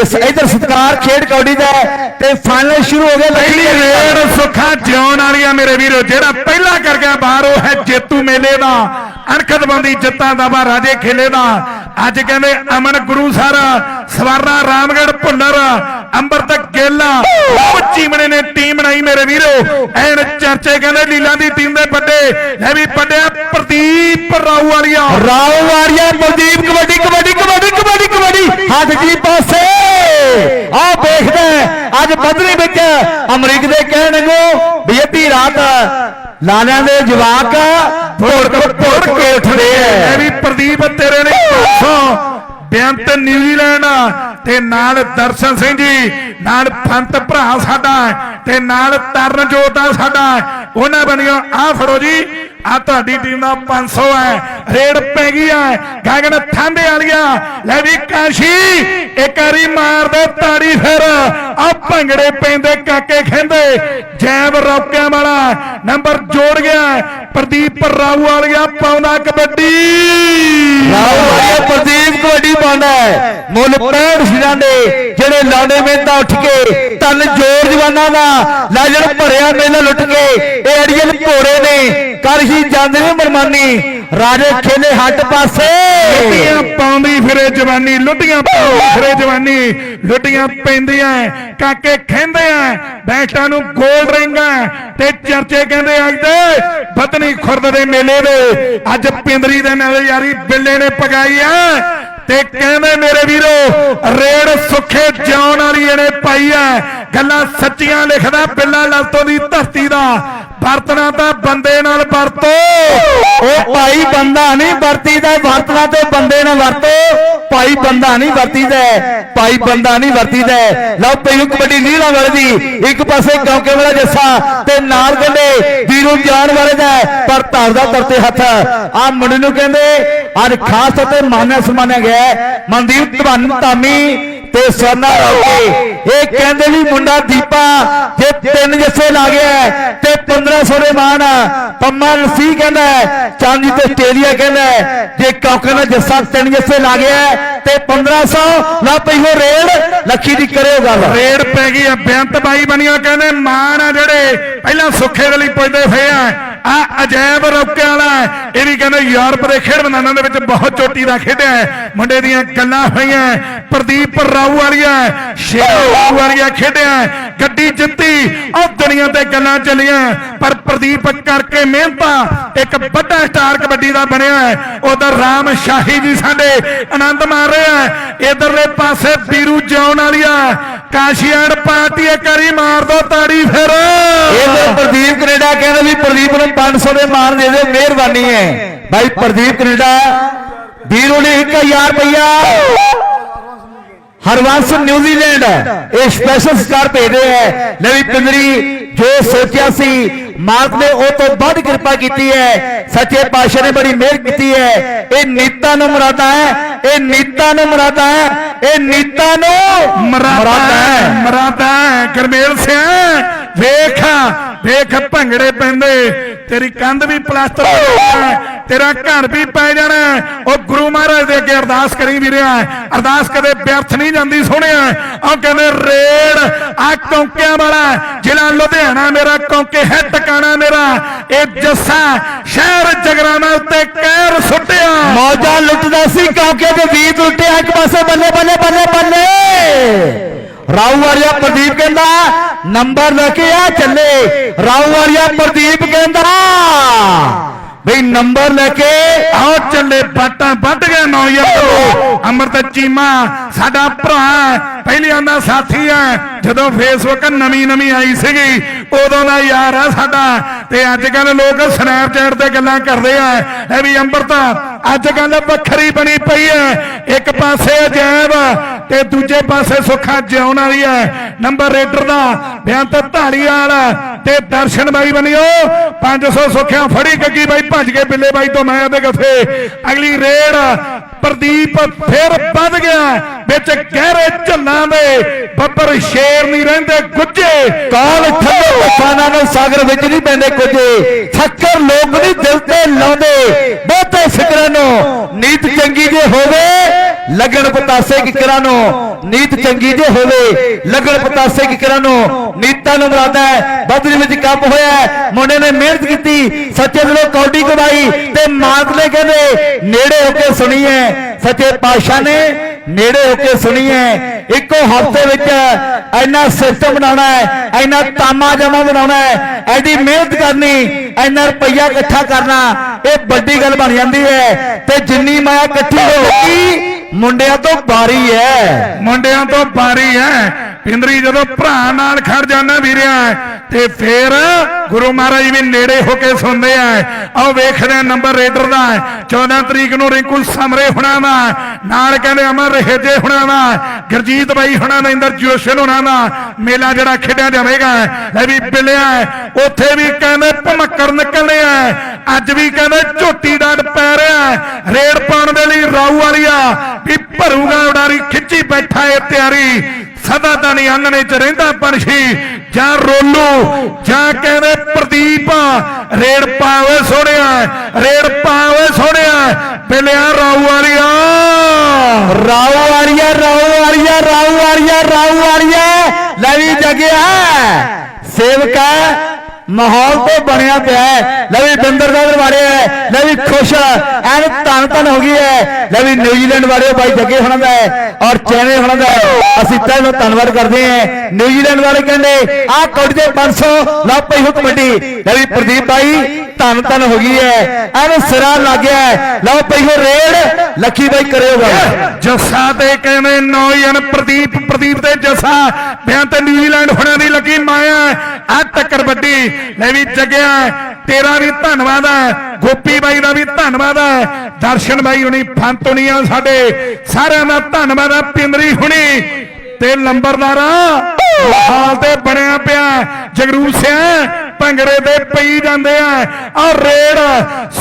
ਤੇ ਸ- ਇੱਧਰ ਸਤਕਾਰ ਖੇਡ ਕੌਡੀ ਦਾ ਤੇ ਫਾਈਨਲ ਸ਼ੁਰੂ ਹੋ ਗਿਆ ਪਹਿਲੀ ਰੇਡ ਸੁੱਖਾ ਜਿਉਣ ਵਾਲੀ ਆ ਮੇਰੇ ਵੀਰੋ ਜਿਹੜਾ ਪਹਿਲਾ ਕਰ ਗਿਆ ਬਾਹਰ ਉਹ ਹੈ ਜੇਤੂ ਮੇਲੇ ਦਾ। ਅਣਖਤ ਬੰਦੀ ਜਿੱਤਾਂ ਦਾ ਵਾ ਰਾਜੇ ਖੇਲੇ ਦਾ। ਅੱਜ ਕਹਿੰਦੇ ਅਮਨ ਗੁਰੂ ਸਰ ਸਵਾਰਾ ਰਾਮਗੜ ਭੁੱਲਰ ਅੰਮ੍ਰਿਤ ਗੇਲਾ। ਉਹ ਚੀਮਣੇ ਨੇ ਟੀਮ ਬਣਾਈ ਮੇਰੇ ਵੀਰੋ। ਐਨ ਚਰਚੇ ਕਹਿੰਦੇ ਲੀਲਾ ਦੀ ਟੀਮ ਦੇ ਵੱਡੇ ਲੈ ਵੀ ਵੱਡਿਆ ਪ੍ਰਦੀਪ ਰਾਊ ਵਾਲੀਆ। ਮਨਦੀਪ ਕਬੱਡੀ ਕਬੱਡੀ ਕਬੱਡੀ ਕਬੱਡੀ ਕਬੱਡੀ ਹੱਥ ਜੀ ਪਾਸੇ ਆ ਦੇਖਦਾ ਅੱਜ ਬਦਲੀ ਵਿੱਚ ਅਮਰੀਕ ਦੇ ਕਹਿਣ ਨੂੰ ਵੀ ਅੱਧੀ ਰਾਤ ਲਾਲਿਆਂ ਦੇ ਜਵਾਕ ਭੋੜ ਭੋੜ ਕੇ ਉੱਠਦੇ ਐ ਵੀ ਪ੍ਰਦੀਪ ਤੇਰੇ ਨੇ 500 ਬੇਅੰਤ ਨਿਊਜ਼ੀਲੈਂਡ ਤੇ ਨਾਲ ਦਰਸ਼ਨ ਸਿੰਘ ਜੀ ਨਾਲ ਫੰਤ ਭਰਾ ਸਾਡਾ ਤੇ ਨਾਲ ਤਰਨਜੋਤ ਆ ਸਾਡਾ। ਉਹਨਾਂ ਬਣੀਆਂ ਆ ਫੜੋ ਜੀ ਆ ਤੁਹਾਡੀ ਟੀਮ ਦਾ 500 ਹੈ। ਰੇਡ ਪੈ ਗਈ ਹੈ। ਗਗਨ ਥਾਂਦੇ ਵਾਲੀਆ ਲੈ ਵੀ ਕਾਸ਼ੀ ਇੱਕ ਵਾਰੀ ਮਾਰ ਦੇ ਤਾੜੀ ਫਿਰ। ਆ ਭੰਗੜੇ ਪੈਂਦੇ ਕਾਕੇ ਖੇਂਦੇ। ਜੈਬ ਰੌਕਿਆਂ ਵਾਲਾ ਨੰਬਰ ਜੋੜ ਗਿਆ ਪ੍ਰਦੀਪ ਰਾਊ ਵਾਲੀਆ ਪਾਉਂਦਾ ਕਬੱਡੀ। ਵਾਰੀਆ ਪ੍ਰਦੀਪ ਕਬੱਡੀ ਪਾਉਂਦਾ ਮੁੱਲ 65 ਸਿਰਾਂ ਦੇ। ਜਿਹੜੇ ਲਾਉਂਦੇ ਮਿਹਨਤਾਂ ਉੱਠ ਕੇ ਤਨ ਜੋਰ ਜਵਾਨਾਂ ਦਾ, ਲਾਜਣ ਭਰਿਆ ਮੇਲਾ ਲੁੱਟ ਕੇ, ਇਹ ਅੜੀਅਲ ਘੋੜੇ ਨੇ ਕਰ ਹੀ ਜਾਂਦੇ ਨੇ ਮਰਮਾਨੀ, ਰਾਜੇ ਖੇਲੇ ਹੱਟ ਪਾਸੇ। ਲੁੱਟੀਆਂ ਪਾਉਂਦੀ ਫਿਰੇ ਜਵਾਨੀ, ਲੁੱਟੀਆਂ ਪਾਉਂਦੀ ਫਿਰੇ ਜਵਾਨੀ, ਲੁੱਟੀਆਂ ਪੈਂਦੀਆਂ, ਕਾਕੇ ਖੈਂਦੇ ਆ ਬੈਠਾਂ ਨੂੰ ਗੋਲ ਰਿੰਗਾਂ, ਤੇ ਚਰਚੇ ਕਹਿੰਦੇ ਅੱਜ ਦੇ ਬਤਨੀ ਖੁਰਦ ਦੇ ਮੇਲੇ ਦੇ, ਅੱਜ ਪਿੰਦਰੀ ਦੇ ਨਾਲ ਯਾਰੀ ਬਿੱਲੇ ਨੇ ਪਗਾਈ ਆ। ਤੇ ਕਹਿੰਦੇ ਮੇਰੇ ਵੀਰੋ ਰੇਡ ਸੁੱਖੇ ਜਿਉਣ ਵਾਲੀ ਇਹਨੇ ਪਾਈ ਐ। ਗੱਲਾਂ ਸੱਚੀਆਂ ਲਿਖਦਾ, ਬਿੱਲਾ ਲਲਤੋਂ ਦੀ ਧਰਤੀ ਦਾ। ਵਰਤਣਾ ਤਾਂ ਬੰਦੇ ਨਾਲ ਵਰਤੋ। ਉਹ ਭਾਈ ਬੰਦਾ ਨਹੀਂ ਵਰਤੀਦਾ, ਵਰਤਣਾ ਤੇ ਬੰਦੇ ਨਾਲ ਵਰਤੋ। ਭਾਈ ਬੰਦਾ ਨਹੀਂ ਵਰਤੀਦਾ, ਭਾਈ ਬੰਦਾ ਨਹੀਂ ਵਰਤੀਦਾ। ਲਓ ਪਈਓ ਕਬੱਡੀ ਨੀਲਾ ਵਾਲੇ ਦੀ, ਇੱਕ ਪਾਸੇ ਕੌਂਕੇ ਵਾਲਾ ਜੱਸਾ ਤੇ ਨਾਲ ਕਹਿੰਦੇ ਵੀਰੂ ਜਾਨ ਵਾਲੇ ਦਾ ਪਰ ਧਰ ਦਾ ਤਰਤੇ ਹੱਥ। ਆ ਮੁੰਡੇ ਨੂੰ ਕਹਿੰਦੇ, ਅੱਜ ਖਾਸ ਤੌਰ ਤੇ ਮਾਨਿਆ ਸਮਾਨਿਆ ਗਿਆ ਮਨਦੀਪ ਧਵਨ ਧਾਮੀ ਤੇ ਸੋਨਾ ਰੋਕੇ ਇਹ ਕਹਿੰਦੇ ਵੀ ਮੁੰਡਾ ਦੀਪਾ ਜੇ ਤਿੰਨ ਜੱਸੇ ਲਾ ਗਿਆ ਤੇ 1500 ਦੇ ਮਾਨ ਪੰਮਾ ਰਸੀ ਕਹਿੰਦਾ ਚਾਂਦੀ ਤੇ ਆਸਟ੍ਰੇਲੀਆ ਕਹਿੰਦਾ ਜੇ ਕੌਕਰ ਦਾ ਜੱਸਾ ਤਿੰਨ ਜੱਸੇ ਲਾ ਗਿਆ ਤੇ 1500 ਲਾ ਪਈ ਹੋ ਰੇਡ ਲੱਖੀ ਦੀ ਕਰਿਓ ਗੱਲ। ਰੇਡ ਪੈ ਗਈ ਆ ਬੇਅੰਤ ਬਾਈ ਬਣੀਆਂ ਕਹਿੰਦੇ ਮਾਨ ਆ ਜਿਹੜੇ ਪਹਿਲਾਂ ਸੁੱਖੇ ਗਲੀ ਪੁੱਜਦੇ ਫਏ ਆ। ਆ ਅਜੈਬ ਰੌਕੇ ਵਾਲਾ ਹੈ। ਇਹ ਵੀ ਕਹਿੰਦੇ ਯੂਰਪ ਦੇ ਖੇਡ ਮੈਦਾਨਾਂ ਦੇ ਵਿੱਚ ਬਹੁਤ ਚੋਟੀ ਦਾ ਖੇਡਿਆ ਮੁੰਡੇ ਦੀਆਂ ਗੱਲਾਂ ਹੋਈਆਂ ਪ੍ਰਦੀਪ ਰਾਊ ਵਾਲੀਆਂ ਸ਼ੇਰ ਰਾਊ ਖੇਡਿਆ ਗੱਡੀ ਜਿੱਤੀ। ਉਹ ਦੁਨੀਆ ਤੇ ਗੱਲਾਂ ਚੱਲੀਆਂ ਪਰ ਪ੍ਰਦੀਪ ਕਰਕੇ ਮਿਹਨਤਾਂ ਇੱਕ ਵੱਡਾ ਸਟਾਰ ਕਬੱਡੀ ਦਾ ਬਣਿਆ ਉਧਰ ਰਾਮ ਸ਼ਾਹੀ ਜੀ ਸਾਡੇ ਆਨੰਦ ਮਾਰ ਰਿਹਾ ਇਧਰਲੇ ਪਾਸੇ ਵੀਰੂ ਜਿਉਣ ਵਾਲੀਆ ਕਾਸ਼ੀਆੜ ਪਾਰਟੀ ਕਰੀ ਮਾਰ ਦੋ ਤਾੜੀ ਫਿਰ। ਇਹਦੇ ਪ੍ਰਦੀਪ ਕੈਨੇਡਾ ਕਹਿੰਦਾ ਵੀ ਪ੍ਰਦੀਪ ਨੂੰ 500 ਦੇ ਮਾਨ ਦੇ ਦਿਓ ਮਿਹਰਬਾਨੀ ਹੈ। ਭਾਈ ਪ੍ਰਦੀਪ ਕੈਨੇਡਾ, ਵੀਰੋ ਨੇ 1000 ਰੁਪਇਆ ਹਰਵੰਸ ਨਿਊਜ਼ੀਲੈਂਡ, ਇਹ ਸਪੈਸ਼ਲ ਸਟਾਰ ਭੇਜਦੇ ਹੈ। ਨਵੀਂ ਪਿੰਦਰੀ ਜੋ ਸੋਚਿਆ ਸੀ ਮਾਲਕ ਨੇ ਉਹ ਤੋਂ ਵੱਧ ਕਿਰਪਾ ਕੀਤੀ ਹੈ। ਸੱਚੇ ਪਾਤਸ਼ਾਹ ਨੇ ਬੜੀ ਮਿਹਰ ਕੀਤੀ ਹੈ। ਇਹ ਨੀਤਾਂ ਨੂੰ ਮਰਾਦਾ ਹੈ। ਇਹ ਨੀਤਾਂ ਨੂੰ ਮਰਾਦਾ ਹੈ। ਇਹ ਨੀਤਾਂ ਨੂੰ ਮਰਾਦਾ ਹੈ। ਮਰਾਦਾ ਹੈ। ਗਰਮੇਲ ਸਿਆ ਵੇਖ ਵੇਖ ਭੰਗੜੇ ਪੈਂਦੇ। ਤੇਰੀ ਕੰਧ ਵੀ ਪਲਾਸਟਰ ਤੇਰਾ ਘਰ ਵੀ ਪੈ ਜਾਣਾ ਉਹ ਗੁਰੂ ਮਹਾਰਾਜ ਦੇ ਅੱਗੇ ਅਰਦਾਸ ਕਰੀ ਵੀਰਿਆ ਅਰਦਾਸ ਕਦੇ ਵਿਅਰਥ ਨਹੀਂ ਜਾਂਦੀ ਸੋਹਣਿਆ ਉਹ ਕਹਿੰਦੇ, ਰੇੜ ਆ ਕੌਂਕਿਆਂ ਵਾਲਾ ਜ਼ਿਲ੍ਹਾ ਲੁਧਿਆਣਾ ਮੇਰਾ ਕੌਂਕੇ ਹੈ, ਟਿਕਾਣਾ ਮੇਰਾ, ਇਹ ਜੱਸਾ ਸ਼ਹਿਰ ਜਗਰਾਣਾ ਉੱਤੇ ਕਹਿਰ ਸੁੱਟਿਆ। ਮੌਜਾਂ ਲੁੱਟਦਾ ਸੀ, ਕਾਕੇ ਦੇ ਵੀਰ ਲੁੱਟਿਆ, ਇੱਕ ਪਾਸੇ ਬੱਲੇ ਬੱਲੇ ਬੱਲੇ ਬੱਲੇ। ਰਾਊ ਵਾਲਿਆ ਪ੍ਰਦੀਪ ਕਹਿੰਦਾ, ਨੰਬਰ ਲੈ ਕੇ ਆ, ਚੱਲੇ। ਰਾਊ ਵਾਲਿਆ ਪ੍ਰਦੀਪ ਕਹਿੰਦਾ, ਬਈ ਨੰਬਰ ਲੈ ਕੇ ਆਓ, ਚੱਲੇ। ਬਾਟਾਂ ਵੱਢ ਗਿਆ ਨੌ ਯਾਰੋ ਅਮਰਤ ਚੀਮਾ ਸਾਡਾ ਭਰਾ ਹੈ, ਪਹਿਲਿਆਂ ਦਾ ਸਾਥੀ ਹੈ। ਜਦੋਂ ਫੇਸਬੁੱਕ ਨਵੀਂ ਨਵੀਂ ਆਈ ਸੀਗੀ ਉਦੋਂ ਦਾ ਯਾਰ ਆ ਸਾਡਾ। ਤੇ ਅੱਜ ਕੱਲ ਲੋਕ ਸਨੈਪਚੈਟ ਤੇ ਗੱਲਾਂ ਕਰਦੇ ਆ। ਇਹ ਵੀ ਅੰਮ੍ਰਿਤ ਅੱਜ ਕੱਲ ਵੱਖਰੀ ਬਣੀ ਪਈ ਹੈ। ਇੱਕ ਪਾਸੇ ਅਜੈਬ ਤੇ ਦੂਜੇ ਪਾਸੇ ਸੁੱਖਾ ਜਿਉਣ ਵਾਲੀ ਹੈ। ਨੰਬਰ ਰੇਡਰ ਦਾ ਬਿਆੰਤ ਢਾਲੀਵਾਲ ਤੇ ਦਰਸ਼ਨ ਬਾਈ ਬਣਿਓ। 500 ਸੁੱਖਿਆ ਫੜੀ ਗੱਗੀ ਬਾਈ ਭੱਜ ਕੇ ਬਿੱਲੇ ਬਾਈ ਤੋਂ ਮੈਂ ਉਹਦੇ ਗੱਫੇ ਅਗਲੀ ਰੇਡ ਪ੍ਰਦੀਪ ਫਿਰ ਵੱਧ ਗਿਆ। ਵਿੱਚ ਗਹਿਰੇ ਝੱਲਾਂ ਦੇ ਬੱਬਰ ਸ਼ੇਰ ਨਹੀਂ ਰਹਿੰਦੇ ਗੁੱਜੇ। ਕਾਲ ਠੰਡੇ ਤੂਫਾਨਾਂ ਨੂੰ ਸਾਗਰ ਵਿੱਚ ਨਹੀਂ ਪੈਂਦੇ ਕੁਝੇ ਫੱਕਰ ਲੋਕ ਨਹੀਂ ਦਿਲ ਤੇ ਲਾਉਂਦੇ। ਬਹੁਤੇ ਫਿਕਰਾਂ ਨੂੰ ਨੀਤ ਚੰਗੀ ਜੇ ਹੋਵੇ ਲਗਣ ਪਤਾਸੇ ਕਿਕਰਾਂ ਨੂੰ ਨੀਤ ਚੰਗੀ ਜੇ ਹੋਵੇ ਲੱਗਣ ਪਤਾਸੇ ਕਿਕਰਾਂ ਨੂੰ ਨੀਤਾਂ ਨੂੰ ਮਰਾਦਾ ਹੈ। ਬਦਲੀ ਵਿੱਚ ਕੱਪ ਹੋਇਆ ਮੁੰਡੇ ਨੇ ਮਿਹਨਤ ਕੀਤੀ, ਸੱਚੇ ਦਿਲੋਂ ਕੌਡੀ ਕਮਾਈ ਤੇ ਮਾਤ ਨੇ ਕਹਿੰਦੇ, ਨੇੜੇ ਹੋ ਕੇ ਸੁਣੀ ਸੱਚੇ ਪਾਤਸ਼ਾਹ ਨੇ ਨੇੜੇ ਹੋ ਕੇ ਸੁਣੀ ਹੈ। ਇੱਕੋ ਹਫ਼ਤੇ ਵਿੱਚ ਇੰਨਾ ਸਿਸਟਮ ਬਣਾਉਣਾ ਹੈ, ਇੰਨਾ ਤਾਮਾ ਜਮਾ ਬਣਾਉਣਾ ਹੈ, ਐਡੀ ਮਿਹਨਤ ਕਰਨੀ, ਇੰਨਾ ਰੁਪਈਆ ਇਕੱਠਾ ਕਰਨਾ, ਇਹ ਵੱਡੀ ਗੱਲ ਬਣ ਜਾਂਦੀ ਹੈ। ਤੇ ਜਿੰਨੀ ਮਾਇਆ ਇਕੱਠੀ ਹੋਵੇਗੀ ਮੁੰਡਿਆਂ ਤੋਂ ਬਾਰੀ ਹੈ ਮੁੰਡਿਆਂ ਤੋਂ ਬਾਰੀ ਹੈ ਪਿੰਦਰੀ ਜਦੋਂ ਭਰਾ ਨਾਲ ਖੜ ਜਾਂਦਾ ਵੀਰਿਆ, ਤੇ ਫੇਰ ਗੁਰੂ ਮਹਾਰਾਜ ਵੀ ਨੇੜੇ ਹੋ ਕੇ ਸੁਣਦੇ ਆ। ਆਓ ਵੇਖਦੇ ਨੰਬਰ ਰੇਡਰ ਦਾ। 14 ਤਰੀਕ ਨੂੰ ਰਿੰਕੂ ਸਮਰੇ ਹੁਣਾ ਦਾ। ਨਾਲ ਕਹਿੰਦੇ ਅਮਰ ਰਹੇਜੇ ਹੁਣਾ ਦਾ। ਗੁਰਜੀਤ ਬਾਈ ਹੁਣਾ ਦਾ, ਇੰਦਰ ਜੋਸ਼ਨ ਹੁਣਾ ਦਾ। ਮੇਲਾ ਜਿਹੜਾ ਖੇਡਿਆ ਜਾਵੇਗਾ, ਲੈ ਵੀ ਬਿਲਿਆ, ਉੱਥੇ ਵੀ ਕਹਿੰਦੇ ਭਮੱਕੜ ਨਿਕਲਨੇ ਅੱਜ ਵੀ ਕਹਿੰਦੇ ਝੋਟੀ ਡਾਟ ਪੈ ਰਿਹਾ ਰੇਡ ਪਾਉਣ ਦੇ ਲਈ ਰਾਊ ਵਾਲੀਆ ਵੀ ਭਰੂਗਾ ਉਡਾਰੀ, ਖਿੱਚੀ ਬੈਠਾ ਏ ਤਿਆਰੀ। ਸਦਾ ਤਾਂ ਨਹੀਂ ਆਂਗਣੇ ਚ ਰਹਿੰਦਾ ਪੰਛੀ, ਜਾਂ ਰੋਲੂ, ਜਾਂ ਕਹਿੰਦੇ ਪ੍ਰਦੀਪ, ਰੇੜ ਪਾਵੇ ਸੋਹਣਿਆ, ਰੇੜ ਪਾਵੇ ਸੋਹਣਿਆ, ਬਿਲਿਆ ਰਾਊ ਵਾਲੀਆ। ਰਾਉ ਵਾਲੀਆ ਰਾਉ ਵਾਲੀਆ ਰਾਉ ਵਾਲੀਆ ਰਾਉ ਵਾਲੀਆ। ਲੈ ਵੀ ਜਗਿਆ ਸੇਵਕਾ ਮਾਹੌਲ ਤੋਂ ਬਣਿਆ ਪਿਆ ਹੈ। ਲੈ ਵੀ ਬਿੰਦਰ ਦਾ ਵਾਲੇ ਹੈ। ਲੈ ਵੀ ਖੁਸ਼ ਐਨ ਧੰਨ ਧੰਨ ਹੋ ਗਈ ਹੈ। ਲੈ ਵੀ ਨਿਊਜ਼ੀਲੈਂਡ ਵਾਲੇ ਬਾਈ ਜੱਗੇ ਹੋਣਾ ਦਾ ਹੈ ਔਰ ਚੈਨੇ ਹੋਣਾ ਦਾ ਹੈ। ਅਸੀਂ ਤੈਨੂੰ ਧੰਨਵਾਦ ਕਰਦੇ ਹਾਂ। ਨਿਊਜ਼ੀਲੈਂਡ ਵਾਲੇ ਕਹਿੰਦੇ ਆਹ ਕੋਟ ਦੇ 500 ਲਾ ਪਈ ਹੁਕਮ ਵੱਡੀ ਲੈ ਵੀ ਪ੍ਰਦੀਪ ਬਾਈ ਧੰਨ ਧੰਨ ਹੋ ਗਈ ਹੈ। ਐਨ ਸਿਰਾ ਲੱਗ ਗਿਆ ਹੈ। ਲਓ ਪਈ ਹੋ ਰੇਡ ਲੱਖੀ ਬਾਈ ਕਰਿਓ ਗੱਲ। ਜੱਸਾ ਤੇ ਕਹਿੰਦੇ ਨੌਜਨ ਪ੍ਰਦੀਪ ਪ੍ਰਦੀਪ ਤੇ ਜੱਸਾ। ਬਿਆਨ ਤੇ ਨਿਊਜ਼ੀਲੈਂਡ ਹੁਣਾਂ ਦੀ ਲੱਗੀ ਮਾਇਆ। ਆ ਟੱਕਰ ਵੱਡੀ, ਲੈ ਵੀ ਜਗਿਆ। ਤੇਰਾ ਵੀ ਧੰਨਵਾਦ ਹੈ ਗੋਪੀ ਬਾਈ ਦਾ ਵੀ ਧੰਨਵਾਦ ਹੈ ਦਰਸ਼ਨ ਬਾਈ ਹੁਣੀ ਫੰਤ ਹੁਣੀ ਆ ਸਾਡੇ। ਸਾਰਿਆਂ ਦਾ ਧੰਨਵਾਦ ਹੈ ਪਿੰਦਰੀ ਹੁਣੀ। ਤੇ ਲੰਬਰਦਾਰਾ ਹਾਲ ਤੇ ਬਣਿਆ ਪਿਆ। ਜਗਰੂਪ ਸਿੰਘ ਭੰਗੜੇ ਤੇ ਪਈ ਜਾਂਦੇ ਆ। ਔਰ ਰੇਡ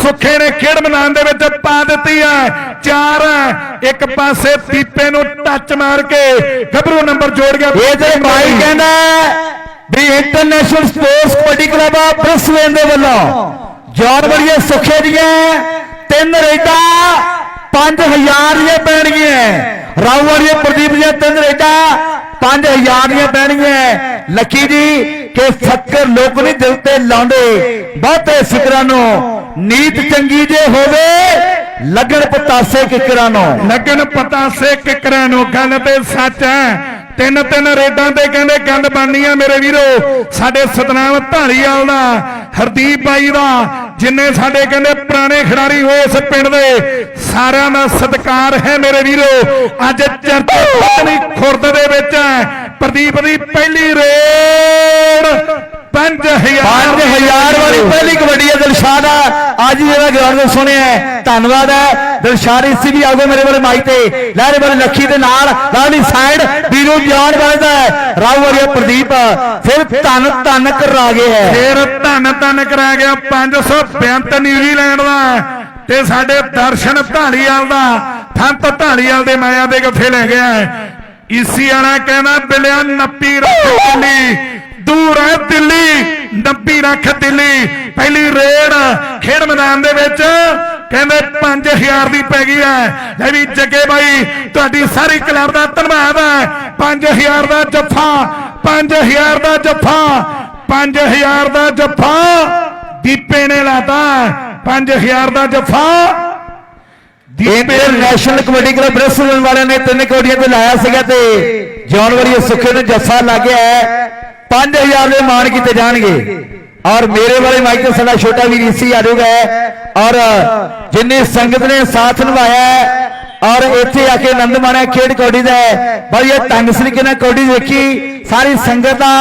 ਸੁੱਖੇ ਨੇ ਖੇਡ ਮੈਦਾਨ ਦੇ ਵਿੱਚ ਪਾ ਦਿੱਤੀ ਹੈ ਚਾਰ ਇੱਕ ਪਾਸੇ ਪੀਪੇ ਨੂੰ ਟੱਚ ਮਾਰ ਕੇ ਗੱਭਰੂ ਨੰਬਰ ਜੋੜ ਗਿਆ। ਇਹ ਤੇ ਭਾਈ ਕਹਿੰਦਾ ਵੀ ਇੰਟਰਨੈਸ਼ਨਲ ਸਪੋਰਟਸ ਕਬੱਡੀ ਕਲੱਬ ਆ ਬ੍ਰਿਸਬੇਨ ਦੇ ਵੱਲੋਂ। ਜੌਨ ਬੜੀਏ ਸੁੱਖੇ ਦੀਆਂ ਤਿੰਨ ਰੇਡਾਂ 5000 ਦੀਆਂ ਪੈਣਗੀਆਂ। ਰਾਉ ਵਾਲੀਏ ਪ੍ਰਦੀਪ ਦੀਆਂ ਤਿੰਨ ਰੇਡਾਂ 5000 ਦੀਆਂ ਪੈਣਗੀਆਂ। ਲੱਕੀ ਜੀ, ਕਿ ਫੱਕਰ ਲੋਕ ਨਹੀਂ ਦਿਲ ਤੇ ਲਾਉਂਦੇ। ਬਹੁਤੇ ਫਿਕਰਾਂ ਨੂੰ ਨੀਤ ਚੰਗੀ ਜੇ ਹੋਵੇ, ਲੱਗਣ ਪਤਾਸੇ ਕਿਕਰਾਂ ਨੂੰ। ਲੱਗਣ ਪਤਾਸੇ ਕਿਕਰਾਂ ਨੂੰ, ਗੱਲ ਤੇ ਸੱਚ ਹੈ। ਤਿੰਨ ਤਿੰਨ ਰੇਡਾਂ ਤੇ ਕਹਿੰਦੇ ਗੰਦ ਬਣਨੀ ਆ ਮੇਰੇ ਵੀਰੋ। ਸਾਡੇ ਸਤਨਾਮ ਢਾਲੀਵਾਲ ਦਾ, ਹਰਦੀਪ ਬਾਈ ਦਾ, ਜਿੰਨੇ ਸਾਡੇ ਕਹਿੰਦੇ ਪੁਰਾਣੇ ਖਿਡਾਰੀ ਹੋਏ ਇਸ ਪਿੰਡ ਦੇ, ਸਾਰਿਆਂ ਦਾ ਸਤਿਕਾਰ ਹੈ ਮੇਰੇ ਵੀਰੋ। ਅੱਜ ਚਰਚਾ ਪਤਨੀ ਖੁਰਦ ਦੇ ਵਿੱਚ ਹੈ। ਪ੍ਰਦੀਪ ਦੀ ਪਹਿਲੀ ਰੇਡ। 5000 5000 ਵਾਲੀ ਪਹਿਲੀ ਕਬੱਡੀ ਹੈ ਦਿਲਸ਼ਾਦ ਆ। ਅੱਜ ਜਿਹੜਾ ਗਰਾਊਂਡ ਤੋਂ ਸੁਣਿਆ ਹੈ ਧੰਨਵਾਦ ਹੈ। ਦਿਲਸ਼ਾਦ ਇਸੀ ਵੀ ਆਗੋ ਮੇਰੇ ਵਾਲੇ ਮਾਈ ਤੇ ਲਹਿਰੇ ਵਾਲੇ ਲੱਖੀ ਦੇ ਨਾਲ ਲਾਲੀ ਸਾਈਡ ਵੀਰੂ ਜਾਨ ਬਣਦਾ ਹੈ। ਰਾਉ ਵਾਲੀ ਪ੍ਰਦੀਪ ਫਿਰ ਧੰਨ ਧੰਨ ਕਰਾ ਗਏ ਹੈ। ਫੇਰ ਧੰਨ ਧੰਨ ਕਰਾ ਗਿਆ 500 ਬੇਅੰਤ ਨਿਊਜ਼ੀਲੈਂਡ ਦਾ। ਤੇ ਸਾਡੇ ਦਰਸ਼ਨ ਢਾਲੀਵਾਲ ਦਾ ਫੰਤ ਢਾਲੀਵਾਲ ਦੇ ਮਾਇਆ ਦੇ ਗੱਫੇ ਲੈ ਗਿਆ ਇਸੀ ਵਾਲਾ ਕਹਿੰਦਾ ਬਿਲਿਆ ਨੱਪੀ ਰੱਖ ਦੂਰ ਹੈ ਦਿੱਲੀ ਨੱਪੀ ਰੱਖ ਦਿੱਲੀ। ਪਹਿਲੀ ਰੇਡ ਖੇਡ ਮੈਦਾਨ ਦੇ ਵਿੱਚ ਕਹਿੰਦੇ 5000 ਦੀ ਪੈ ਗਈ ਹੈ। ਲੈ ਵੀ ਜੱਗੇ ਬਾਈ ਤੁਹਾਡੀ ਸਾਰੀ ਕਲੱਬ ਦਾ ਧੰਨਵਾਦ ਹੈ। 5000 ਦਾ ਜੱਫਾ 5000 ਦਾ ਜੱਫਾ 5000 ਦਾ ਜੱਫਾ। ਦੀਪੇ ਨੇ ਲਾਤਾ 5000 ਦਾ ਜੱਫਾ। ਦੀਪੇ ਨੇ ਇੰਟਰਨੈਸ਼ਨਲ ਕਬੱਡੀ ਕਲੱਬ ਬ੍ਰਿਸਬੇਨ ਵਾਲਿਆਂ ਨੇ ਤਿੰਨ ਕਬੱਡੀਆਂ ਤੇ ਲਾਇਆ ਸੀਗਾ ਤੇ ਜੌਨ ਵਾਲੀ ਸੁੱਖੇ ਨੂੰ ਜੱਫਾ ਲੱਗ ਗਿਆ ਹੈ। 5000 ਦੇ ਮਾਣ ਕੀਤੇ ਜਾਣਗੇ। ਔਰ ਮੇਰੇ ਵਾਲੇ ਮਾਈਕ ਤੇ ਸਾਡਾ ਛੋਟਾ ਵੀਰ ਇਸੀ ਆ ਜਾਊਗਾ। ਔਰ ਜਿੰਨੀ ਸੰਗਤ ਨੇ ਸਾਥ ਨਿਭਾਇਆ ਔਰ ਇੱਥੇ ਆ ਕੇ ਆਨੰਦ ਮਾਣਿਆ ਖੇਡ ਕਬੱਡੀ ਦਾ। ਬੜੀ ਇਹ ਢੰਗ ਸਲੀਕੇ ਨਾਲ ਕਬੱਡੀ ਦੇਖੀ। ਸਾਰੀ ਸੰਗਤ ਦਾ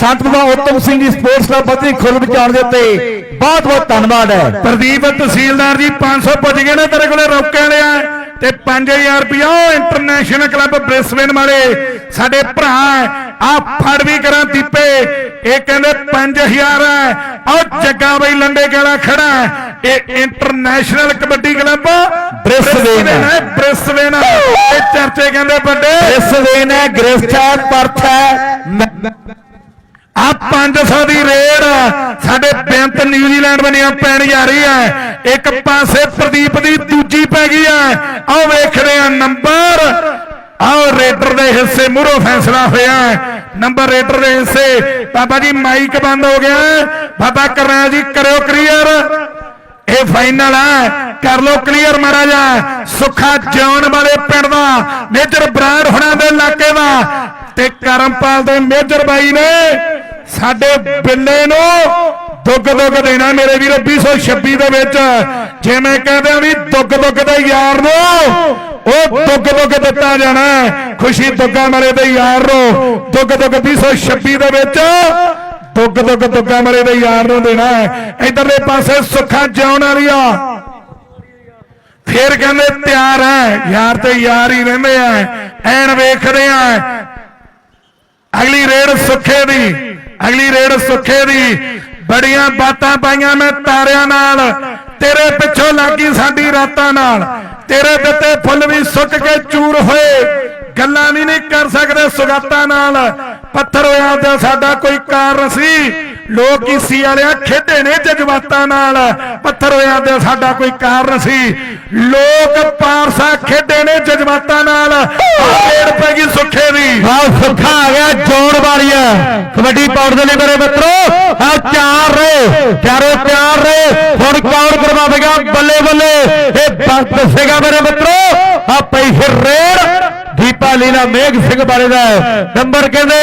ਸੰਤ ਬਾਬਾ ਉੱਤਮ ਸਿੰਘ ਜੀ ਸਪੋਰਟਸ ਕਲੱਬ ਬਤਰੀ ਖੁਰਦ ਪਹੁੰਚਾਉਣ ਦੇ ਉੱਤੇ ਬਹੁਤ ਬਹੁਤ ਧੰਨਵਾਦ ਹੈ। ਪ੍ਰਦੀਪ ਤਹਿਸੀਲਦਾਰ ਜੀ 500 ਪੁੱਜ ਗਏ ਨੇ ਤੇਰੇ ਕੋਲੇ ਰੋਕੇ ਵਾਲੇ ਆ। ਤੇ 5000 ਰੁਪਇਆ ਇੰਟਰਨੈਸ਼ਨਲ ਕਲੱਬ ਬ੍ਰਿਸਬੇਨ ਵਾਲੇ ਸਾਡੇ ਭਰਾ ਆ ਫੜ ਵੀ ਕਰਾਂ ਦੀਪੇ ਇਹ ਕਹਿੰਦੇ 5000 ਹੈ ਆਹ ਜੱਗਾ ਬਈ ਲੰਡੇ ਗਾਲਾ ਖੜਾ। ਇਹ ਇੰਟਰਨੈਸ਼ਨਲ ਕਬੱਡੀ ਕਲੱਬ ਬ੍ਰਿਸਬੇਨ ਹੈ। ਬ੍ਰਿਸਬੇਨ ਇਹ ਚਰਚੇ ਕਹਿੰਦੇ ਵੱਡੇ ਬ੍ਰਿਸਬੇਨ ਹੈ ਗ੍ਰਿਸਟ ਪਰਥ ਹੈ ਆ 500 ਦੀ ਰੇਡ ਸਾਡੇ ਬੇਅੰਤ ਨਿਊਜ਼ੀਲੈਂਡ ਬਣਿਆ ਪੈਣ ਜਾ ਰਹੀ ਹੈ। ਇੱਕ ਪਾਸੇ ਪ੍ਰਦੀਪ ਦੀ ਦੂਜੀ ਪੈ ਗਈ ਹੈ। ਆਓ ਵੇਖਦੇ ਆ ਨੰਬਰ। ਆਓ ਰੇਡਰ ਦੇ ਹਿੱਸੇ ਮੂਹਰੋਂ ਫੈਸਲਾ ਹੋਇਆ ਨੰਬਰ ਰੇਡਰ ਦੇ ਹਿੱਸੇ। ਬਾਬਾ ਜੀ, ਮਾਈਕ ਬੰਦ ਹੋ ਗਿਆ ਹੈ। ਬਾਬਾ ਕਰਨਾ ਜੀ, ਕਰਿਓ ਕਲੀਅਰ। ਇਹ ਫਾਈਨਲ ਹੈ। ਕਰ ਲੋ ਕਲੀਅਰ ਮਹਾਰਾਜਾ। ਸੁੱਖਾ ਜਿਉਣ ਵਾਲੇ ਪਿੰਡ ਦਾ ਮੇਜਰ ਬਰਾੜ ਹੁਣਾਂ ਦੇ ਇਲਾਕੇ ਦਾ ਤੇ ਕਰਮਪਾਲ ਦੇ ਮੇਜਰ ਬਾਈ ਨੇ ਸਾਡੇ ਬਿੱਲੇ ਨੂੰ ਦੁੱਗ ਦੁੱਗ ਦੇਣਾ ਮੇਰੇ ਵੀਰੋ 226 ਦੇ ਵਿੱਚ। ਜਿਵੇਂ ਕਹਿੰਦੇ ਆ ਵੀ ਦੁੱਗ ਦੁੱਗ ਦੇ ਯਾਰ ਨੂੰ, ਉਹ ਦੁੱਗ ਦੁੱਗ ਦਿੱਤਾ ਜਾਣਾ ਖੁਸ਼ੀ ਦੁੱਗਾ ਵਾਲੇ ਦੇ ਯਾਰ ਨੂੰ, ਦੁੱਗ ਦੁੱਗ 226 ਦੇ ਵਿੱਚ। ਦੁੱਗ ਦੁੱਗ ਦੁੱਗਾ ਮਰੇ ਦੇ ਯਾਰ ਨੂੰ ਦੇਣਾ ਹੈ। ਇਧਰਲੇ ਪਾਸੇ ਸੁੱਖਾਂ ਜਿਉਣ ਵਾਲੀਆ। ਫੇਰ ਕਹਿੰਦੇ ਤਿਆਰ ਹੈ, ਯਾਰ ਤੇ ਯਾਰ ਹੀ ਰਹਿੰਦੇ ਆ। ਐਨ ਵੇਖਦੇ ਆ। ਅਗਲੀ ਰੇਡ ਸੁੱਖੇ ਦੀ। ਅਗਲੀ ਰੇਡ ਸੁੱਖੇ ਦੀ। ਬੜੀਆਂ ਬਾਤਾਂ ਪਾਈਆਂ ਮੈਂ ਤਾਰਿਆਂ ਨਾਲ। ਤੇਰੇ ਪਿੱਛੋਂ ਲੱਗੀ ਸਾਡੀ ਰਾਤਾਂ ਨਾਲ। ਤੇਰੇ ਦਿੱਤੇ ਫੁੱਲ ਵੀ ਸੁੱਕ ਕੇ ਚੂਰ ਹੋਏ। ਗੱਲਾਂ ਵੀ ਨਹੀਂ ਕਰ ਸਕਦੇ ਸੁਗਾਤਾਂ ਨਾਲ। ਪੱਥਰ ਹੋਇਆ ਤੇ ਸਾਡਾ ਕੋਈ ਕਾਰਨ ਸੀ। ਲੋਕ ਈਸੀ ਵਾਲਿਆ ਖੇਡੇ ਨੇ ਜਜ਼ਬਾਤਾਂ ਨਾਲ। ਪੱਥਰ ਹੋਇਆ ਤੇ ਸਾਡਾ ਕੋਈ ਕਾਰਨ ਸੀ। ਲੋਕ ਪਾਰਸਾ ਖੇਡੇ ਨੇ ਜਜ਼ਬਾਤਾਂ ਨਾਲ। ਆੜ ਪੈ ਗਈ ਸੁੱਖੇ ਦੀ। ਆਹ ਸੁੱਖਾ ਆ ਗਿਆ, ਜੋੜ ਵਾਲੀਆ ਕਬੱਡੀ ਪਾਉਣ ਦੇ ਲਈ ਮੇਰੇ ਮਿੱਤਰੋ, ਆ ਚਾਰ ਰਹੇ ਚਾਰੇ ਪਿਆਰ ਰਹੇ। ਹੁਣ ਕੌਣ ਕਰਵਾਵੇਗਾ? ਬੱਲੇ ਬੱਲੇ ਇਹ ਬਸ ਦੱਸੇਗਾ ਮੇਰੇ ਮਿੱਤਰੋ। ਆ ਪਈ ਫਿਰ ਰੇਡ ਦੀਪਾਲੀ ਦਾ ਮੇਘ ਸਿੰਘ ਬਾਰੇ ਦਾ। ਨੰਬਰ ਕਹਿੰਦੇ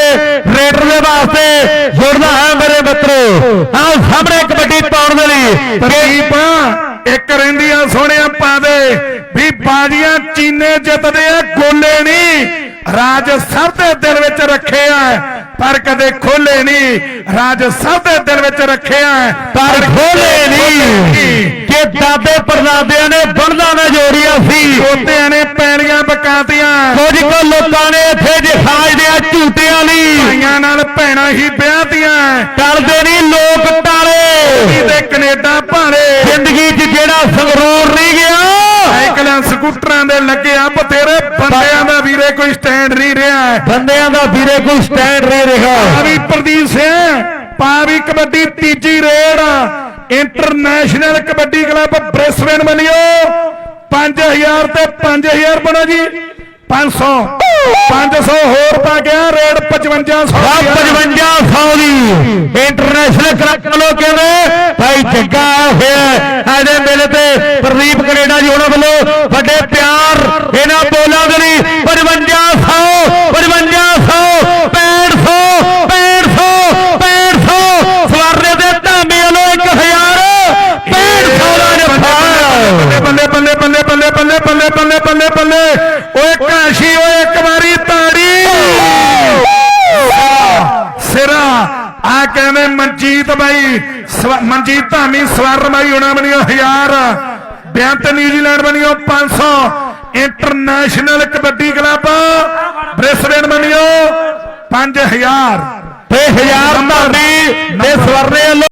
ਰੇਡਰ ਦੇ ਵਾਸਤੇ ਜੁੜਦਾ ਹੈ ਮੇਰੇ ਮਿੱਤਰੋ। ਆ ਸਾਹਮਣੇ ਕਬੱਡੀ ਪਾਉਣ ਦੇ ਲਈ ਪ੍ਰਦੀਪ ਇੱਕ ਰਹਿੰਦੀਆਂ ਸੋਹਣਿਆ ਪਾ ਦੇ। ਵੀ ਬਾਜੀਆਂ ਚੀਨੇ ਜਿੱਤਦੇ ਆ ਗੋਲੇ ਨਹੀਂ। ਰਾਜ ਸਭ ਦੇ ਦਿਲ ਵਿੱਚ ਰੱਖੇ ਆ। ਪਰ ਕਦੇ ਖੋਲੇ ਨਹੀਂ। ਰਾਜ ਸਭ ਦੇ ਦਿਲ ਵਿੱਚ ਰੱਖੇ ਆ ਪਰ ਖੋਲੇ ਨਹੀਂ। ਕਿ ਦਾਦੇ ਪਰਦਾਦਿਆਂ ਨੇ ਬਣਦਾ ਨਾ ਜੋੜੀਆਂ ਸੀ। ਪੋਤਿਆਂ ਨੇ ਪੈਲੀਆਂ ਬਕਾਤੀਆਂ। ਕੁਝ ਕੁ ਲੋਕਾਂ ਨੇ ਇੱਥੇ ਜਹਾਜ਼ ਦੇ ਝੂਟਿਆਂ ਲਈ। ਭਾਈਆਂ ਨਾਲ ਭੈਣਾਂ ਹੀ ਵਿਆਹਤੀਆਂ ਕਰਦੇ ਨਹੀਂ ਲੋਕ ਟਾਲੇ। ਤੇ ਕੈਨੇਡਾ ਭਾਲੇ ਜ਼ਿੰਦਗੀ 'ਚ ਜਿਹੜਾ ਸੰਗਰੂਰ ਨਹੀਂ ਗਿਆ। ਸਾਈਕਲਾਂ ਸਕੂਟਰਾਂ ਦੇ ਲੱਗੇ ਆ ਬਥੇਰੇ ਬੰਦਿਆਂ ਕੋਈ ਸਟੈਂਡ ਨਹੀਂ ਰਿਹਾ। ਬੰਦਿਆਂ ਦਾ ਵੀਰੇ ਕੋਈ ਸਟੈਂਡ ਨਹੀਂ ਰਿਹਾ। ਆ ਵੀ ਪ੍ਰਦੀਪ ਸਿੰਘ ਪਾ ਵੀ ਕਬੱਡੀ ਤੀਜੀ raid international kabaddi club Brisbane ਬਣਿਓ 5000 ਤੇ 5000 ਬਣੋ ਜੀ। 500 500 ਹੋਰ ਪਾ ਗਿਆ ਰੇਡ 5500 ਆ 5500 ਦੀ। ਇੰਟਰਨੈਸ਼ਨਲ ਕਲੱਬ ਵੱਲੋਂ ਕਹਿੰਦੇ ਭਾਈ ਜੱਗਾ ਹੋਇਆ ਇਹਦੇ ਮੇਲੇ ਤੇ ਪ੍ਰਦੀਪ ਕੈਨੇਡਾ ਜੀ ਉਹਨਾਂ ਵੱਲੋਂ ਵੱਡੇ ਪਿਆਰ ਇਹਨਾਂ ਬੋਲਾਂ ਦੇ ਲਈ 5500 5500 6500 6500 6500 ਸਵਾਰੇ ਦੇ ਧਾਮੇ ਵੱਲੋਂ 1000 6500 ਦਾ ਜੱਫਾ। ਬੱਲੇ ਬੱਲੇ ਬੱਲੇ ਬੱਲੇ ਬੱਲੇ ਬੱਲੇ ਬੱਲੇ ਬੱਲੇ ਬੱਲੇ ਓਏ ਕਾਸ਼ੀ ਓਏ ਇੱਕ ਵਾਰੀ ਤਾੜੀ। ਸਿਰਾ ਆ ਕਹਿੰਦੇ ਮਨਜੀਤ ਬਾਈ ਸਵ- ਮਨਜੀਤ ਧਾਮੀ ਸਵਰ ਬਾਈ ਉਹਨਾਂ ਬਣਿਓ 1000 ਬੇਅੰਤ ਨਿਊਜ਼ੀਲੈਂਡ ਬਣਿਓ 500 ਇੰਟਰਨੈਸ਼ਨਲ ਕਬੱਡੀ ਕਲੱਬ। ਬ੍ਰਿਸਬੇਨ ਬਣਿਓ 5000 ਤੇ 1000 ਧਾਮੀ ਤੇ ਸਵਰਨੇ ਵੱਲੋਂ